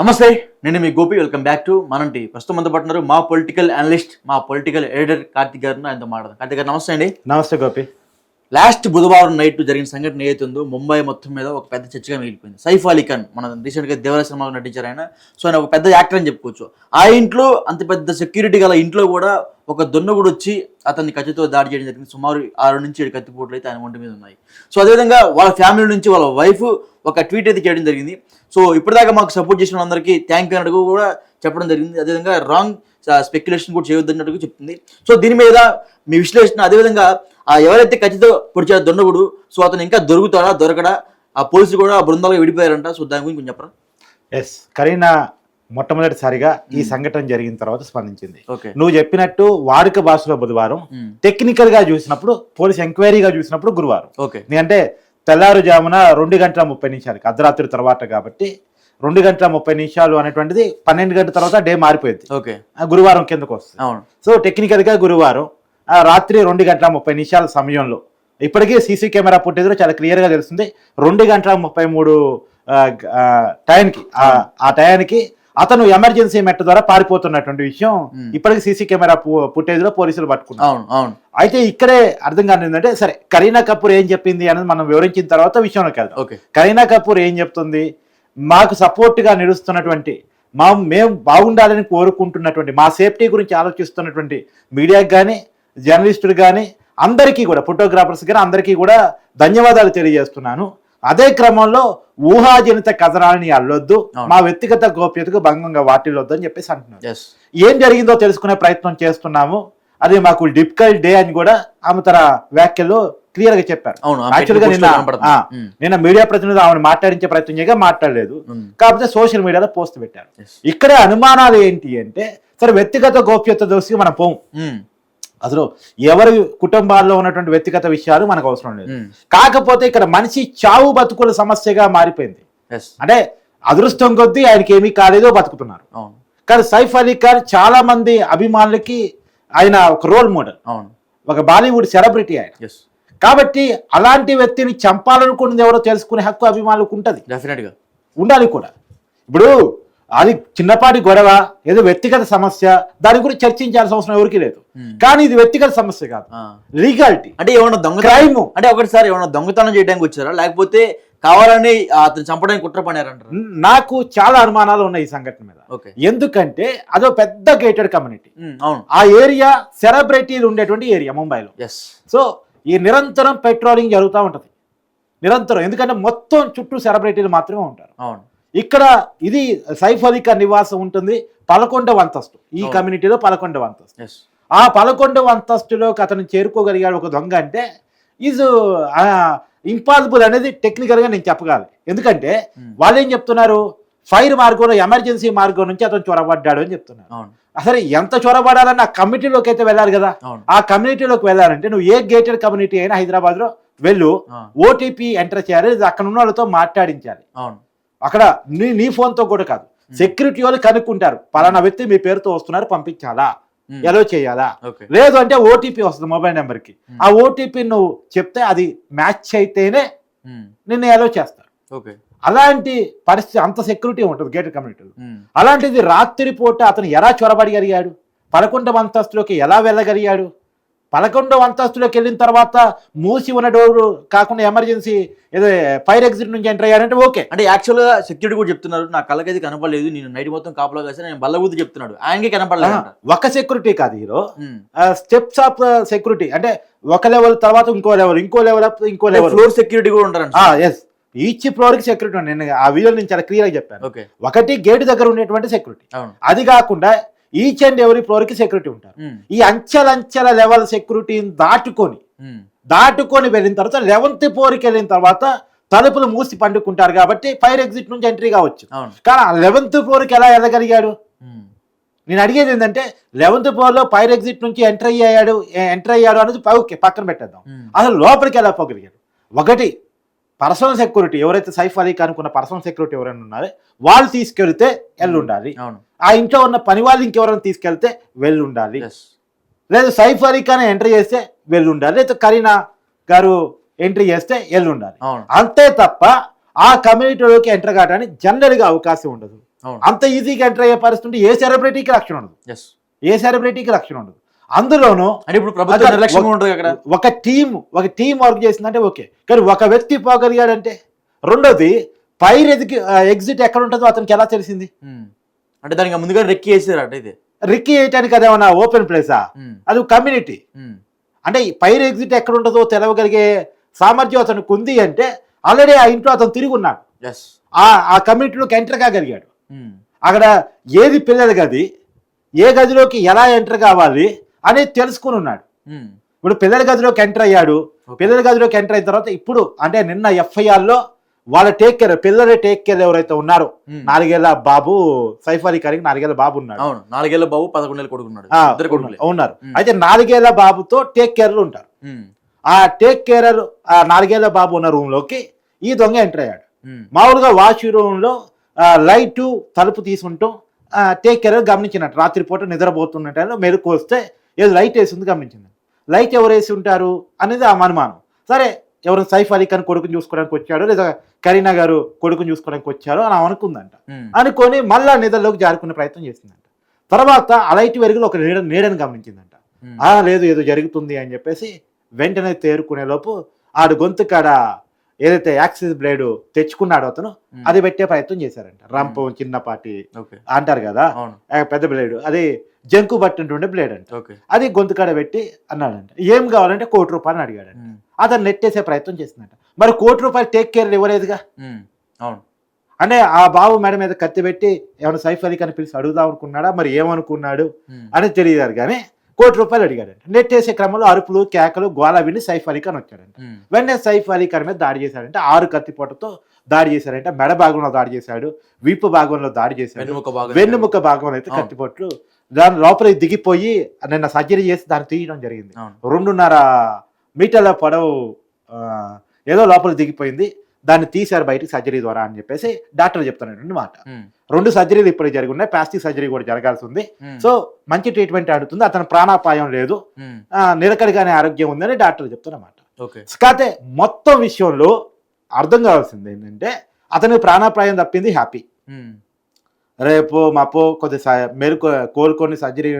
నమస్తే నేను మీ గోపి. వెల్కమ్ బ్యాక్ టు మనంటి. ప్రస్తుతం అంత పట్టున్నారు మా పొలిటికల్ అనలిస్ట్ మా పొలిటికల్ ఎడిటర్ కార్తిక్ గారు ఆయనతో మాట్లాడదాం. కార్తిక్ గారు నమస్తే అండి. నమస్తే గోపి. లాస్ట్ బుధవారం నైట్ జరిగిన సంఘటన ఏదైతే ఉందో ముంబై మొత్తం మీద ఒక పెద్ద చర్చగా మిగిలిపోయింది. సైఫ్ అలీ ఖాన్ మన రీసెంట్గా దేవర సినిమాలో నటించారు ఆయన. సో ఆయన ఒక పెద్ద యాక్టర్ అని చెప్పుకోవచ్చు. ఆ ఇంట్లో అంత పెద్ద సెక్యూరిటీ గల ఇంట్లో కూడా ఒక దున్నగుడు వచ్చి అతన్ని కత్తితో దాడి చేయడం జరిగింది. సుమారు ఆరు నుంచి ఏడు కత్తిపోట్లు అయితే ఆయన ఒంటి మీద ఉన్నాయి. సో అదేవిధంగా వాళ్ళ ఫ్యామిలీ నుంచి వాళ్ళ వైఫ్ ఒక ట్వీట్ అయితే చేయడం జరిగింది. సో ఇప్పటిదాకా మాకు సపోర్ట్ చేసిన అందరికీ థ్యాంక్ యూ అడుగు కూడా చెప్పడం జరిగింది. అదేవిధంగా రాంగ్ స్పెక్యులేషన్ కూడా చేయొద్దన్నట్టుగా చెప్తుంది. సో దీని మీద మీ విశ్లేషణ అదేవిధంగా ఆ ఎవరైతే ఖచ్చితంగా పొడిచారో దొండగుడు సో అతను ఇంకా దొరుకుతాడా దొరకడా ఆ పోలీసులు కూడా ఆ బృందాలుగా విడిపోయారంట. సో దాని గురించి కొంచెం చెప్పరా? ఎస్ కరీనా మొట్టమొదటిసారిగా ఈ సంఘటన జరిగిన తర్వాత స్పందించింది. నువ్వు చెప్పినట్టు వాడుక భాషలో బుధవారం టెక్నికల్గా చూసినప్పుడు పోలీస్ ఎంక్వైరీగా చూసినప్పుడు గురువారం. ఎందుకంటే తెల్లారుజామున రెండు గంటల ముప్పై నిమిషాలకి అర్ధరాత్రి తర్వాత కాబట్టి రెండు గంటల ముప్పై నిమిషాలు అనేటువంటిది పన్నెండు గంటల తర్వాత డే మారిపోయింది. ఓకే. గురువారం కిందకు వస్తుంది. అవును. సో టెక్నికల్గా గురువారం రాత్రి రెండు గంటల ముప్పై నిమిషాల సమయంలో ఇప్పటికీ సీసీ కెమెరా ఫుటేజ్లో చాలా క్లియర్గా తెలుస్తుంది రెండు గంటల ముప్పై మూడు టైంకి ఆ- టయానికి అతను ఎమర్జెన్సీ మెట్ట ద్వారా పారిపోతున్నటువంటి విషయం. ఇప్పటికి సీసీ కెమెరా ఫుటేజ్లో పోలీసులు పట్టుకున్నారు. అవును అవును. అయితే ఇక్కడే అర్థం కాని ఏంటంటే సరే కరీనా కపూర్ ఏం చెప్పింది అనేది మనం వివరించిన తర్వాత విషయంలోకి వెళ్దాం. ఓకే. కరీనా కపూర్ ఏం చెప్తుంది? మాకు సపోర్ట్గా నిలుస్తున్నటువంటి మా మేము బాగుండాలని కోరుకుంటున్నటువంటి మా సేఫ్టీ గురించి ఆలోచిస్తున్నటువంటి మీడియాకి కానీ జర్నలిస్టులు కానీ అందరికీ కూడా ఫోటోగ్రాఫర్స్ కానీ అందరికీ కూడా ధన్యవాదాలు తెలియజేస్తున్నాను. అదే క్రమంలో ఊహాజనిత కథనాలని అల్లొద్దు. మా వ్యక్తిగత గోప్యతకు భంగంగా వాటిల్లొద్దు అని చెప్పేసి అంటున్నారు ఎస్ ఏం జరిగిందో తెలుసుకునే ప్రయత్నం చేస్తున్నాము. అది మాకు డిఫికల్ట్ డే అని కూడా ఆమె తన వ్యాఖ్యలో క్లియర్గా చెప్పారు యాక్చువల్గా నిన్న మీడియా ప్రతినిధి ఆమెను మాట్లాడించే ప్రయత్నం చేయగా మాట్లాడలేదు. కాకపోతే సోషల్ మీడియాలో పోస్ట్ పెట్టారు. ఇక్కడే అనుమానాలు ఏంటి అంటే సరే వ్యక్తిగత గోప్యత దోసి మనం పోం ఉమ్, అసలు ఎవరి కుటుంబాల్లో ఉన్నటువంటి వ్యక్తిగత విషయాలు మనకు అవసరం లేదు. కాకపోతే ఇక్కడ మనిషి చావు బతుకుల సమస్యగా మారిపోయింది. అంటే అదృష్టం కొద్దీ ఆయనకి ఏమీ కాలేదో బతుకుతున్నారు. కానీ సైఫ్ అలీ ఖాన్ చాలా మంది అభిమానులకి ఆయన ఒక రోల్ మోడల్. అవును. ఒక బాలీవుడ్ సెలబ్రిటీ ఆయన. కాబట్టి అలాంటి వ్యక్తిని చంపాలనుకున్నది ఎవరో తెలుసుకునే హక్కు అభిమానులకు ఉంటుంది. డెఫినెట్గా ఉండాలి కూడా. ఇప్పుడు అది చిన్నపాటి గొడవ ఏదో వ్యక్తిగత సమస్య దాని గురించి చర్చించాల్సిన అవసరం ఎవరికి లేదు. కానీ ఇది వ్యక్తిగత సమస్య కాదు. లీగాలిటీ. అంటే ఏమన్నా దొంగతనం క్రైమ్. అంటే ఒకటిసారి ఏమన్నా దొంగతనం చేయడానికి వచ్చారా? లేకపోతే కావాలని అతను చంపడానికి కుట్ర పడారంటారు? నాకు చాలా అనుమానాలు ఉన్నాయి ఈ సంఘటన మీద. ఓకే. ఎందుకంటే అదో పెద్ద గేటెడ్ కమ్యూనిటీ. అవును. ఆ ఏరియా సెలబ్రిటీలు ఉండేటువంటి ఏరియా ముంబైలో. ఎస్ సో ఈ నిరంతరం పెట్రోలింగ్ జరుగుతూ ఉంటుంది. నిరంతరం. ఎందుకంటే మొత్తం చుట్టూ సెలబ్రిటీలు మాత్రమే ఉంటారు. అవును. ఇక్కడ ఇది సైఫ్ అలీ ఖాన్ నివాసం ఉంటుంది. పదకొండవ అంతస్తు. ఈ. కమ్యూనిటీలో పదకొండవ అంతస్తు. ఆ పదకొండవ అంతస్తులోకి అతను చేరుకోగలిగాడు ఒక దొంగ అంటే ఈజ్ ఇంపాసిబుల్ అనేది టెక్నికల్గా నేను చెప్పగలను. ఎందుకంటే ఉమ్, వాళ్ళు ఏం చెప్తున్నారు? ఫైర్ మార్గంలో ఎమర్జెన్సీ మార్గం నుంచి అతను చొరబడ్డాడు అని చెప్తున్నారు. అసలు ఎంత చొరబడాలని ఆ కమిటీలోకి అయితే వెళ్ళాలి కదా? ఆ కమ్యూనిటీలోకి వెళ్ళాలంటే నువ్వు ఏ గేటెడ్ కమ్యూనిటీ అయినా హైదరాబాద్లో వెళ్ళు ఓటీపీ ఎంటర్ చేయాలి అక్కడ ఉన్న వాళ్ళతో మాట్లాడించాలి అక్కడ నీ నీ phone తో కూడా కాదు. సెక్యూరిటీ వాళ్ళు కనుక్కుంటారు. పలానా వ్యక్తి మీ పేరుతో వస్తున్నారు పంపించాలా? ఎలా చేయాలా? లేదు అంటే ఓటీపీ వస్తుంది మొబైల్ నెంబర్కి. ఆ ఓటీపీ నువ్వు చెప్తే అది మ్యాచ్ అయితేనే నిన్ను ఎలా చేస్తారు. ఓకే. అలాంటి పరిస్థితి అంత సెక్యూరిటీ ఉంటుంది గేటెడ్ కమ్యూనిటీలో అలాంటిది రాత్రి పూట అతను ఎలా చొరబడగలిగాడు పదకొండవ అంతస్తులోకి ఎలా వెళ్ళగలిగాడు? పదకొండవ అంతస్తులోకి వెళ్ళిన తర్వాత మూసి ఉన్న డోర్ కాకుండా ఎమర్జెన్సీ ఏదో ఫైర్ ఎగ్జిట్ నుంచి ఎంటర్ అయ్యాడంటే ఓకే అంటే యాక్చువల్గా సెక్యూరిటీ కూడా చెప్తున్నారు నా కళ్ళకైతే కనపడలేదు నేను నైట్ మొత్తం కాపలా కాసి నేను బల్లబుద్ధి చెప్తున్నాడు. ఆయనకే కనపడలేదు ఒక సెక్యూరిటీ కాదు హీరో. స్టెప్స్ ఆఫ్ సెక్యూరిటీ అంటే ఒక లెవెల్ తర్వాత ఇంకో లెవెల్ ఇంకో లెవెల్ ఇంకో లెవెల్ ఫ్లోర్ సెక్యూరిటీ కూడా ఉంటారంట. ఎస్ ఈచ్ ఫ్లోర్కి సెక్యూరిటీ ఉంది నేను ఆ వీడియో నేను చాలా క్లియర్గా చెప్పాను. ఒకటి గేట్ దగ్గర ఉండేటువంటి సెక్యూరిటీ అది కాకుండా ఈచ్ అండ్ ఎవరీ ఫ్లోర్కి సెక్యూరిటీ ఉంటారు. ఉమ్, ఈ అంచెలంచెల లెవెల్ సెక్యూరిటీని దాటుకొని ఉమ్, దాటుకొని వెళ్ళిన తర్వాత లెవెన్త్ ఫ్లోర్కి వెళ్ళిన తర్వాత తలుపులు మూసి పండుకుంటారు కాబట్టి ఫైర్ ఎగ్జిట్ నుంచి ఎంట్రీ కావచ్చు. కానీ ఆ లెవెన్త్ ఫ్లోర్కి ఎలా వెళ్ళగలిగాడు? ఉమ్, నేను అడిగేది ఏంటంటే లెవెన్త్ ఫ్లోర్లో ఫైర్ ఎగ్జిట్ నుంచి ఎంటర్ అయ్యాడు ఎంటర్ అయ్యాడు అనేది ఓకే పక్కన పెట్టేద్దాం. అసలు లోపలికి ఎలా పోగలిగాడు? ఒకటి పర్సనల్ సెక్యూరిటీ ఎవరైతే సైఫ్ అలీ అనుకున్న పర్సనల్ సెక్యూరిటీ ఎవరైనా ఉన్నారో వాళ్ళు తీసుకెళ్తే అవును. ఆ ఇంట్లో ఉన్న పని వాళ్ళు ఇంకెవరైనా తీసుకెళ్తే వెళ్ళి ఉండాలి ఎస్ లేదు సైఫ్ అలీ ఖాన్ ఎంట్రీ చేస్తే వెళ్ళి ఉండాలి లేదా కరీనా గారు ఎంట్రీ చేస్తే వెళ్ళి ఉండాలి అవును. అంతే తప్ప ఆ కమ్యూనిటీలోకి ఎంటర్ కావడానికి జనరల్గా అవకాశం ఉండదు. అంత ఈజీగా ఎంటర్ అయ్యే పరిస్థితి ఏ సెలబ్రిటీకి రక్షణ ఉండదు. ఏ సెలబ్రిటీకి రక్షణ ఉండదు. అందులోనూ అంటే ఇప్పుడు ప్రభుత్వం ఒక- ఉంటుంది అక్కడ. ఒక టీం ఒక టీం వర్క్ చేసిందంటే ఓకే. కానీ ఒక వ్యక్తి పోగలిగాడంటే? రెండోది పైర్ ఎదిగి ఎగ్జిట్ ఎక్కడ ఉంటుందో అతనికి ఎలా తెలిసింది. అంటే దానికి ముందుగా రెక్కి వేసారు అట ఇది రిక్కీ వేయటానికి అదేమన్నా ఓపెన్ ప్లేసా. అది కమ్యూనిటీ. అంటే పైర్ ఎగ్జిట్ ఎక్కడ ఉంటుందో తెలవగలిగే సామర్థ్యం అతనికి ఉంది అంటే ఆల్రెడీ ఆ ఇంట్లో అతను తిరిగి ఉన్నాడు. ఆ కమ్యూనిటీలోకి ఎంటర్ కాగలిగాడు. అక్కడ ఏది పిల్లల గది? ఏ గదిలోకి ఎలా ఎంటర్ కావాలి? అనేది తెలుసుకుని ఉన్నాడు. ఇప్పుడు పిల్లల గదిలోకి ఎంటర్ అయ్యాడు. పిల్లల గదిలోకి ఎంటర్ అయిన తర్వాత ఇప్పుడు అంటే నిన్న FIR లో వాళ్ళ టేక్ కేర్ పిల్లల టేక్ కేర్ ఎవరైతే ఉన్నారో. నాలుగేళ్ళ బాబు సైఫ్ అలీ ఖాన్కి నాలుగేళ్ళ బాబు ఉన్నాడు అవును నాలుగేళ్ళ బాబు పదకొండేళ్ళు కొడుకున్నాడు కొడుకులే ఉన్నారు. అయితే నాలుగేళ్ళ బాబుతో టేక్ కేర్లు ఉంటారు. ఆ టేక్ కేరర్ ఆ నాలుగేళ్ళ బాబు ఉన్న రూమ్లోకి ఈ దొంగ ఎంటర్ అయ్యాడు. మామూలుగా వాష్ రూమ్లో లైట్ తలుపు తీసుకుంటూ టేక్ కేర్ గమనించినట్టు రాత్రిపూట నిద్రపోతున్నట్టు మెలకు వస్తే ఏదో లైట్ వేసింది గమనించింది. లైట్ ఎవరు వేసి ఉంటారు అనేది ఆ అనుమానం. సరే ఎవరు సైఫ్ అలీ ఖాన్ కొడుకుని చూసుకోవడానికి వచ్చాడో లేదా కరీనా గారు కొడుకుని చూసుకోవడానికి వచ్చారో అని ఆమె అనుకుందంట. అనుకొని మళ్ళా నిద్రలోకి జారుకునే ప్రయత్నం చేసిందంట. తర్వాత ఆ లైట్ వెలుగులో ఒక నీడ నీడని గమనించిందంట. ఆ లేదు ఏదో జరుగుతుంది అని చెప్పేసి వెంటనే తేరుకునే లోపు ఆడు గొంతు కాడ ఏదైతే యాక్సిస్ బ్లేడ్ తెచ్చుకున్నాడో అతను. అది పెట్టే ప్రయత్నం చేశారంట. రంపం చిన్నపాటి ఓకే. అంటారు కదా పెద్ద బ్లేడ్. అది జంకు పట్టినటువంటి బ్లేడ్ అంట అది గొంతు కాడ పెట్టి అన్నాడంట. ఏం కావాలంటే కోటి రూపాయలు అడిగాడంట. అతను నెట్టేసే ప్రయత్నం చేసిందంట. మరి కోటి రూపాయలు టేక్ కేర్ ఇవ్వలేదుగా. అవును. అంటే ఆ బాబు మేడ మీద కత్తి పెట్టి ఏమైనా సైఫ్ అలీ ఖాన్ పిలిచి అడుగుదాం అనుకున్నాడా? మరి ఏమనుకున్నాడు. అని తెలియదు కానీ కోటి రూపాయలు అడిగాడంట. నెట్టేసే క్రమంలో అరుపులు కేకలు గోల విని సైఫ్ అలీ ఖాన్ వచ్చాడంట. వెంటనే సైఫ్ అలీ ఖాన్ మీద దాడి చేశాడంటే. ఆరు కత్తిపోటతో దాడి చేశాడంటే. మెడ భాగంలో దాడి చేశాడు. వీపు భాగంలో దాడి చేశాడు. వెన్నుముక భాగంలో అయితే. కత్తిపోట్లు దాని లోపలికి దిగిపోయి నిన్న సర్జరీ చేసి దాన్ని తీయడం జరిగింది. రెండున్నర మీటర్ల పొడవు ఏదో లోపలికి దిగిపోయింది. దాన్ని తీశారు బయటికి సర్జరీ ద్వారా అని చెప్పేసి డాక్టర్ చెప్తున్నాడు మాట. రెండు సర్జరీలు ఇప్పుడు జరిగి ఉన్నాయి. ప్లాస్టిక్ సర్జరీ కూడా జరగాల్సి ఉంది. సో మంచి ట్రీట్మెంట్ ఆడుతుంది. అతను ప్రాణాపాయం లేదు. నిలకడగానే ఆరోగ్యం ఉందని డాక్టర్ చెప్తున్నమాట కాకపోతే మొత్తం విషయంలో అర్థం కావాల్సింది ఏంటంటే అతనికి ప్రాణాపాయం తప్పింది హ్యాపీ. రేపు మాపో కొద్ది మెరుకు కోలుకొని సర్జరీ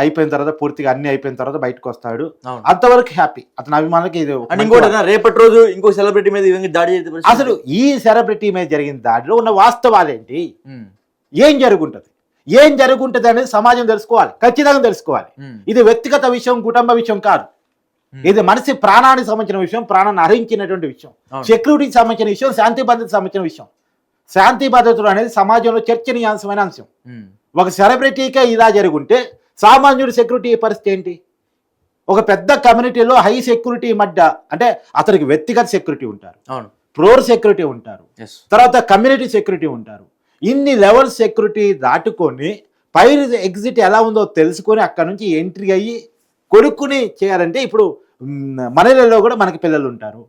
అయిపోయిన తర్వాత పూర్తిగా అన్ని అయిపోయిన తర్వాత బయటకు వస్తాడు. అంతవరకు హ్యాపీ. అతని అభిమానులకి ఇది ఇంకోటి రేపటి రోజు ఇంకో సెలబ్రిటీ మీద దాడి అసలు ఈ సెలబ్రిటీ మీద జరిగిన దాడిలో ఉన్న వాస్తవాలేంటి. ఏం జరుగుంటది? ఏం జరుగుంటది అనేది సమాజం తెలుసుకోవాలి. ఖచ్చితంగా తెలుసుకోవాలి. ఇది వ్యక్తిగత విషయం కుటుంబ విషయం కాదు. ఇది మనిషి ప్రాణానికి సంబంధించిన విషయం ప్రాణాన్ని హరించినటువంటి విషయం. సెక్యూరిటీకి సంబంధించిన విషయం శాంతి భద్రతకు సంబంధించిన విషయం. శాంతి భద్రతలు అనేది సమాజంలో చర్చనీయాంశమైన అంశం. ఒక సెలబ్రిటీకే ఇలా జరుగుంటే సామాన్యుడి సెక్యూరిటీ పరిస్థితి ఏంటి? ఒక పెద్ద కమ్యూనిటీలో హై సెక్యూరిటీ మధ్య అంటే అతనికి వ్యక్తిగత సెక్యూరిటీ ఉంటారు. అవును. ఫ్లోర్ సెక్యూరిటీ ఉంటారు. తర్వాత కమ్యూనిటీ సెక్యూరిటీ ఉంటారు. ఇన్ని లెవెల్ సెక్యూరిటీ దాటుకొని పైర్ ఎగ్జిట్ ఎలా ఉందో తెలుసుకొని అక్కడ నుంచి ఎంట్రీ అయ్యి కొడుకుని చేయాలంటే ఇప్పుడు మనలలో కూడా మనకి పిల్లలు ఉంటారు.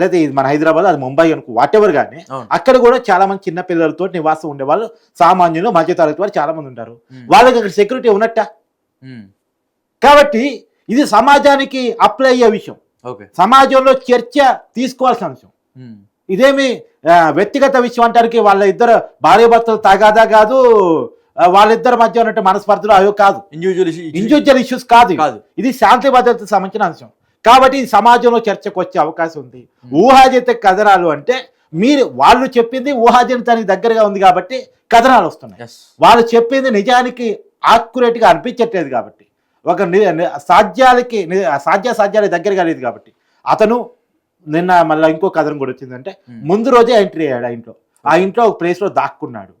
లేదా ఇది మన హైదరాబాద్ అది ముంబై అనుకో వాట్ ఎవర్ కానీ అక్కడ కూడా చాలా మంది చిన్న పిల్లలతో నివాసం ఉండేవాళ్ళు సామాన్యులు మధ్యతరగతి వారు చాలా మంది ఉంటారు. వాళ్ళకి అక్కడ సెక్యూరిటీ ఉన్నట్ట. కాబట్టి ఇది సమాజానికి అప్లై అయ్యే విషయం. సమాజంలో చర్చ తీసుకోవాల్సిన అంశం. ఇదేమి వ్యక్తిగత విషయం అంటానికి వాళ్ళ ఇద్దరు భార్యాభర్తలు తగాదా కాదు వాళ్ళిద్దరి మధ్య ఉన్నట్టు మనస్పర్ధలు అవి కాదు. Individual individual issues. కాదు. ఇది శాంతి భద్రతకు సంబంధించిన అంశం. కాబట్టి ఇది సమాజంలో చర్చకు వచ్చే అవకాశం ఉంది. ఊహాజనిత కథనాలు అంటే మీరు వాళ్ళు చెప్పింది ఊహాజనితానికి దగ్గరగా ఉంది కాబట్టి కథనాలు వస్తున్నాయి. వాళ్ళు చెప్పింది నిజానికి accurate గా అనిపించట్లేదు కాబట్టి. ఒక సాధ్యాలకి సాధ్య సాధ్యాలకి దగ్గరగా లేదు కాబట్టి. అతను నిన్న మళ్ళీ ఇంకో కథనం కూడా వచ్చిందంటే. ముందు రోజే ఎంట్రీ అయ్యాడు ఆ ఇంట్లో. ఆ ఇంట్లో ఒక ప్లేస్లో దాక్కున్నాడు.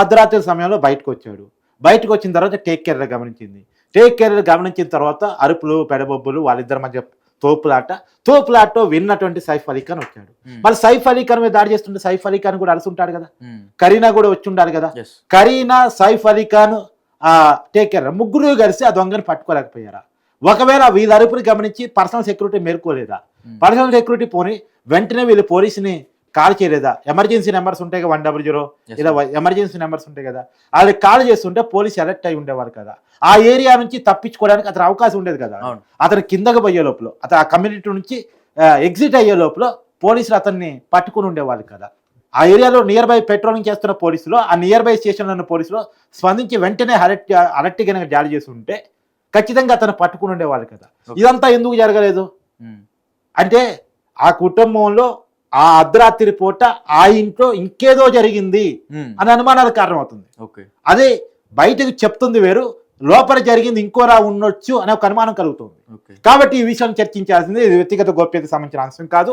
అర్ధరాత్రి సమయంలో బయటకు వచ్చాడు. బయటకు వచ్చిన తర్వాత టేక్ కేర్ గమనించింది. టేక్ కేర్ గమనించిన తర్వాత అరుపులు పెడబొబ్బులు వాళ్ళిద్దరి మధ్య తోపులాట. తోపులాట విన్నటువంటి సైఫ్ అలీ ఖాన్ వచ్చాడు. ఉమ్. మరి సైఫ్ అలీ ఖాన్ మీద దాడి చేస్తుంటే సైఫ్ అలీ ఖాన్ కూడా అలసి ఉంటాడు కదా? ఉమ్. కరీనా కూడా వచ్చి ఉండాలి కదా? కరీనా సైఫ్ అలీ ఖాన్ ఆ, టేక్ కేర్ ముగ్గురు కలిసి ఆ దొంగని పట్టుకోలేకపోయారా? ఒకవేళ వీళ్ళ అరుపుని గమనించి పర్సనల్ సెక్యూరిటీ మేర్కోలేదా. పర్సనల్ సెక్యూరిటీ పోని వెంటనే వీళ్ళు పోలీసుని కాల్ చేయలేదా? ఎమర్జెన్సీ నెంబర్స్ ఉంటాయి కదా వన్ డబుల్ జీరో ఇలా ఎమర్జెన్సీ నెంబర్స్ ఉంటాయి కదా వాళ్ళకి కాల్ చేస్తుంటే పోలీసు అలర్ట్ అయి ఉండేవారు కదా. ఆ ఏరియా నుంచి తప్పించుకోవడానికి అతను అవకాశం ఉండేది కదా. అతను కిందకు పోయే లోపల అతను ఆ కమ్యూనిటీ నుంచి ఎగ్జిట్ అయ్యే లోపల పోలీసులు అతన్ని పట్టుకుని ఉండేవాళ్ళు కదా. ఆ ఏరియాలో నియర్ బై పెట్రోలింగ్ చేస్తున్న పోలీసులు ఆ నియర్ బై స్టేషన్లో ఉన్న పోలీసులు స్పందించి వెంటనే అలర్ట్ అలర్ట్ కనుక జారీ చేసి ఉంటే ఖచ్చితంగా అతను పట్టుకుని ఉండేవాళ్ళు కదా. ఇదంతా ఎందుకు జరగలేదు? ఉమ్, అంటే ఆ కుటుంబంలో ఆ అర్ధరాత్రి పూట ఆ ఇంట్లో ఇంకేదో జరిగింది ఉమ్, అని అనుమానాలకు కారణమవుతుంది. ఓకే. అదే బయటకు చెప్తుంది వేరు లోపల జరిగింది ఇంకోరా ఉండొచ్చు అనే ఒక అనుమానం కలుగుతుంది. కాబట్టి ఈ విషయం చర్చించాల్సింది ఇది వ్యక్తిగత గోప్యతకు సంబంధించిన అంశం కాదు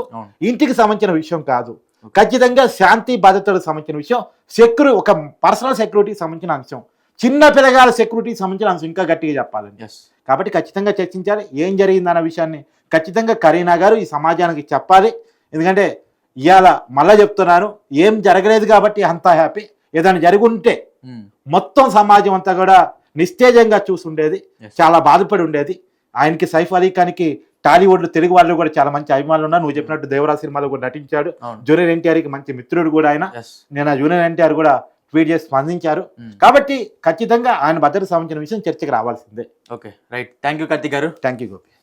ఇంటికి సంబంధించిన విషయం కాదు. ఖచ్చితంగా శాంతి భద్రతలకు సంబంధించిన విషయం సెక్యూరి ఒక పర్సనల్ సెక్యూరిటీకి సంబంధించిన అంశం. చిన్న పిల్లగాల సెక్యూరిటీకి సంబంధించిన అంశం ఇంకా గట్టిగా చెప్పాలండి. కాబట్టి ఖచ్చితంగా చర్చించాలి ఏం జరిగిందన్న విషయాన్ని ఖచ్చితంగా కరీనా గారు ఈ సమాజానికి చెప్పాలి. ఎందుకంటే ఇవాళ మళ్ళా చెప్తున్నాను ఏం జరగలేదు కాబట్టి అంతా హ్యాపీ ఏదైనా జరిగి ఉంటే ఉమ్, మొత్తం సమాజం అంతా కూడా నిస్తేజంగా చూసుండేది. చాలా బాధపడి ఉండేది. ఆయనకి సైఫ్ అలీ ఖాన్కి టాలీవుడ్ తెలుగు వాళ్ళు కూడా చాలా మంచి అభిమానులు ఉన్నారు. నువ్వు చెప్పినట్టు దేవరా సినిమాలో కూడా నటించాడు. జూనియర్ ఎన్టీఆర్కి మంచి మిత్రుడు కూడా ఆయన. నేను ఆ జూనియర్ ఎన్టీఆర్ కూడా ట్వీట్ చేసి స్పందించారు. కాబట్టి ఖచ్చితంగా ఆయన భద్రత సంబంధించిన విషయం చర్చకు రావాల్సిందే. Okay right. Thank you Karthik గారు. Thank you Gopi.